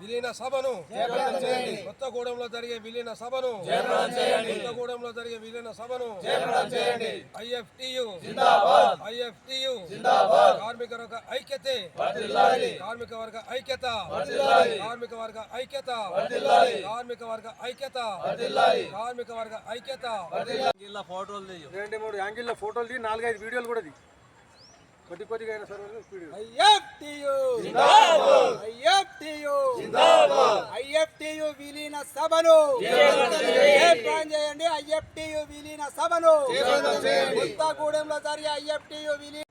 విలీన సభను కొత్తగూడెంలో జరిగే విలీన సభను కొత్తగూడెంలో జరిగే విలీన సభను ఐఎఫ్టియు ఐఎఫ్టియు కార్మిక వర్గ ఐక్యతే. కార్మిక వర్గ ఐక్యత. కార్మిక వర్గ ఐక్యత. కార్మిక వర్గ ఐక్యత. కార్మిక వర్గ ఐక్యత. ఫోటోలు రెండు మూడు యాంగిల్లో ఫోటోలు నాలుగైదు వీడియోలు కూడా కొద్ది కొద్దిగా అయినా సరే వీడియో ఐఎఫ్టియు. ఐఎఫ్టియు. ఐఎఫ్టియు విలీన సభను. చేయండి. ఐఎఫ్టియు విలీన సభను. కొత్తగూడెంలో జరిగే ఐఎఫ్టియు విలీన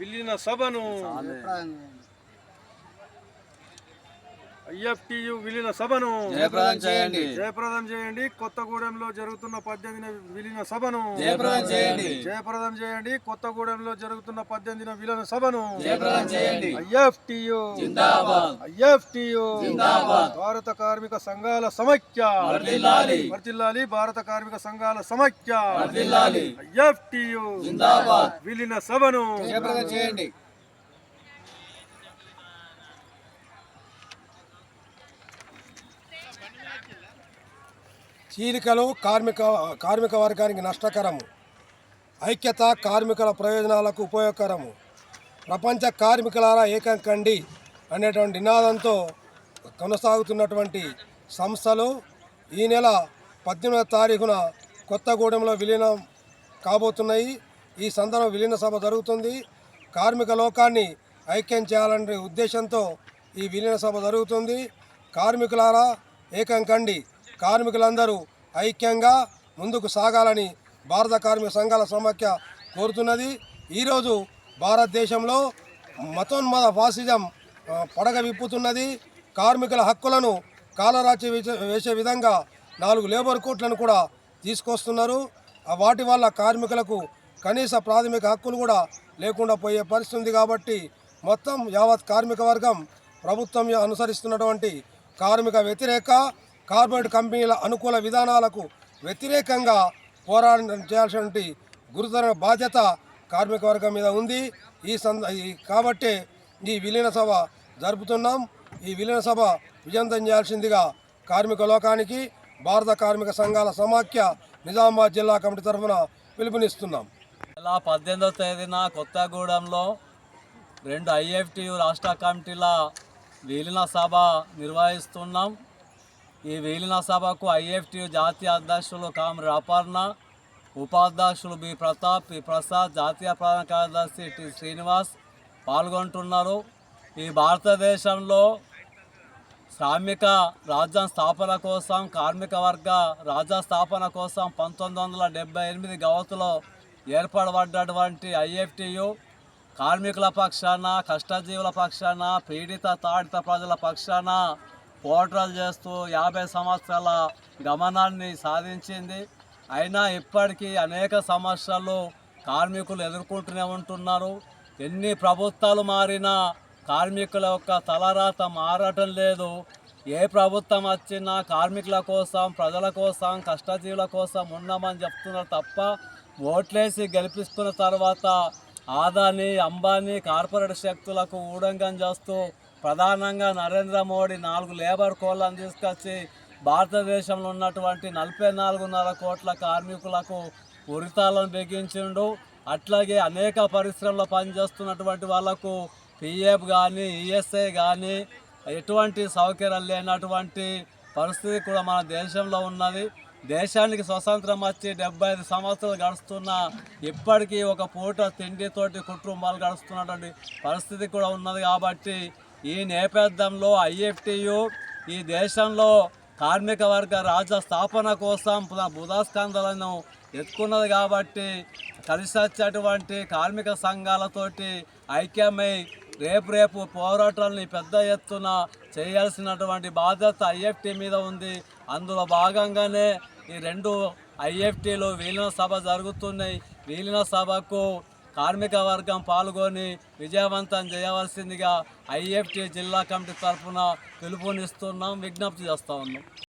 విలీన సభను. ఐఎఫ్టియు విలీన సభను జయప్రదం చేయండి. జయప్రదం చేయండి. కొత్తగూడెంలో జరుగుతున్న పద్దెనిమిది విలీన సభను జయప్రదం చేయండి. జయప్రదం చేయండి. కొత్తగూడెంలో జరుగుతున్న పద్దెనిమిది విలీన సభను జయప్రదం చేయండి. ఐఎఫ్టియు జిందాబాద్. ఐఎఫ్టియు జిందాబాద్. భారత కార్మిక సంఘాల సమైక్య. వర్ధిల్లాలి భారత కార్మిక సంఘాల సమైక్య. వర్ధిల్లాలి ఐఎఫ్టియు జిందాబాద్. విలీన సభను జయప్రదం చేయండి. చీలికలు కార్మిక కార్మిక వర్గానికి నష్టకరము. ఐక్యత కార్మికుల ప్రయోజనాలకు ఉపయోగకరము. ప్రపంచ కార్మికులారా ఏకం కండి అనేటువంటి నినాదంతో కొనసాగుతున్నటువంటి సంస్థలు ఈ నెల పద్దెనిమిదవ తారీఖున కొత్తగూడెంలో విలీనం కాబోతున్నాయి. ఈ సందర్భం విలీన సభ జరుగుతుంది. కార్మిక లోకాన్ని ఐక్యం చేయాలనే ఉద్దేశంతో ఈ విలీన సభ జరుగుతుంది. కార్మికులారా ఏకం కండి కార్మికులందరూ ఐక్యంగా ముందుకు సాగాలని భారత కార్మిక సంఘాల సమాఖ్య కోరుతున్నది. ఈరోజు భారతదేశంలో మతోన్మద ఫాసిజం పడగ విప్పుతున్నది. కార్మికుల హక్కులను కాలరాచి వేసే- వేసే విధంగా నాలుగు లేబర్ కోట్లను కూడా తీసుకొస్తున్నారు. వాటి వల్ల కార్మికులకు కనీస ప్రాథమిక హక్కులు కూడా లేకుండా పోయే పరిస్థితి కాబట్టి మొత్తం యావత్ కార్మిక వర్గం ప్రభుత్వం అనుసరిస్తున్నటువంటి కార్మిక వ్యతిరేక కార్పొరేట్ కంపెనీల అనుకూల విధానాలకు వ్యతిరేకంగా పోరాటం చేయాల్సినటువంటి గురుతర బాధ్యత కార్మిక వర్గం మీద ఉంది. ఈ సంద కాబట్టే ఈ విలీన సభ జరుపుతున్నాం. ఈ విలీన సభ విజయంతం చేయాల్సిందిగా కార్మిక లోకానికి భారత కార్మిక సంఘాల సమాఖ్య నిజామాబాద్ జిల్లా కమిటీ తరఫున పిలుపునిస్తున్నాం. ఇలా పద్దెనిమిదవ తేదీన కొత్తగూడెంలో రెండు ఐఎఫ్టియు రాష్ట్ర కమిటీల విలీన సభ నిర్వహిస్తున్నాం. ఈ వేలిన సభకు ఐఎఫ్టియు జాతీయ అధ్యక్షులు కామరి అపర్ణ ఉపాధ్యక్షులు బి. ప్రతాప్ పి. ప్రసాద్ జాతీయ ప్రధాన కార్యదర్శి టి. శ్రీనివాస్ పాల్గొంటున్నారు. ఈ భారతదేశంలో శ్రామిక రాజ్యం స్థాపన కోసం కార్మిక వర్గ రాజ్య స్థాపన కోసం పంతొమ్మిది వందల డెబ్బై ఎనిమిది గవతులో ఏర్పడబడ్డటువంటి ఐఎఫ్టియు కార్మికుల పక్షాన కష్టజీవుల పక్షాన పీడిత తాడిత ప్రజల పక్షాన పోరాటాలు చేస్తూ యాభై సంవత్సరాల గమనాన్ని సాధించింది. అయినా ఇప్పటికీ అనేక సమస్యలు కార్మికులు ఎదుర్కొంటూనే ఉంటున్నారు. ఎన్ని ప్రభుత్వాలు మారినా కార్మికుల యొక్క తలరాత మారటం లేదు. ఏ ప్రభుత్వం వచ్చినా కార్మికుల కోసం ప్రజల కోసం కష్టజీవుల కోసం ఉన్నామని చెప్తున్నారు తప్ప ఓట్లేసి గెలిపిస్తున్న తర్వాత ఆదాని అంబానీ కార్పొరేట్ శక్తులకు ఊడంగం చేస్తూ ప్రధానంగా నరేంద్ర మోడీ నాలుగు లేబర్ కోళ్ళను తీసుకొచ్చి భారతదేశంలో ఉన్నటువంటి నలభై నాలుగున్నర కోట్ల కార్మికులకు ఉరితాలను బిగించిండు. అట్లాగే అనేక పరిశ్రమలో పనిచేస్తున్నటువంటి వాళ్ళకు పిఎఫ్ కానీ ఈఎస్ఐ కానీ ఎటువంటి సౌకర్యాలు లేనటువంటి పరిస్థితి కూడా మన దేశంలో ఉన్నది. దేశానికి స్వతంత్రం వచ్చి డెబ్బై ఐదు సంవత్సరాలు గడుస్తున్న ఇప్పటికీ ఒక పూట తిండితోటి కుటుంబాలు గడుస్తున్నటువంటి పరిస్థితి కూడా ఉన్నది కాబట్టి ఈ నేపథ్యంలో ఐఎఫ్టియు ఈ దేశంలో కార్మిక వర్గ రాజ్య స్థాపన కోసం బుధాస్కందాలను ఎత్తుకున్నది కాబట్టి కలిసి వచ్చేటువంటి కార్మిక సంఘాలతోటి ఐక్యమై రేపు రేపు పోరాటాలని పెద్ద ఎత్తున చేయాల్సినటువంటి బాధ్యత ఐఎఫ్టీ మీద ఉంది. అందులో భాగంగానే ఈ రెండు ఐఎఫ్టీలు విలీన సభ జరుగుతున్నాయి. విలీన సభకు కార్మిక వర్గం పాల్గొని విజయవంతం చేయవలసిందిగా ఐఎఫ్టీ జిల్లా కమిటీ తరఫున పిలుపునిస్తున్నాం విజ్ఞప్తి చేస్తా ఉన్నాం.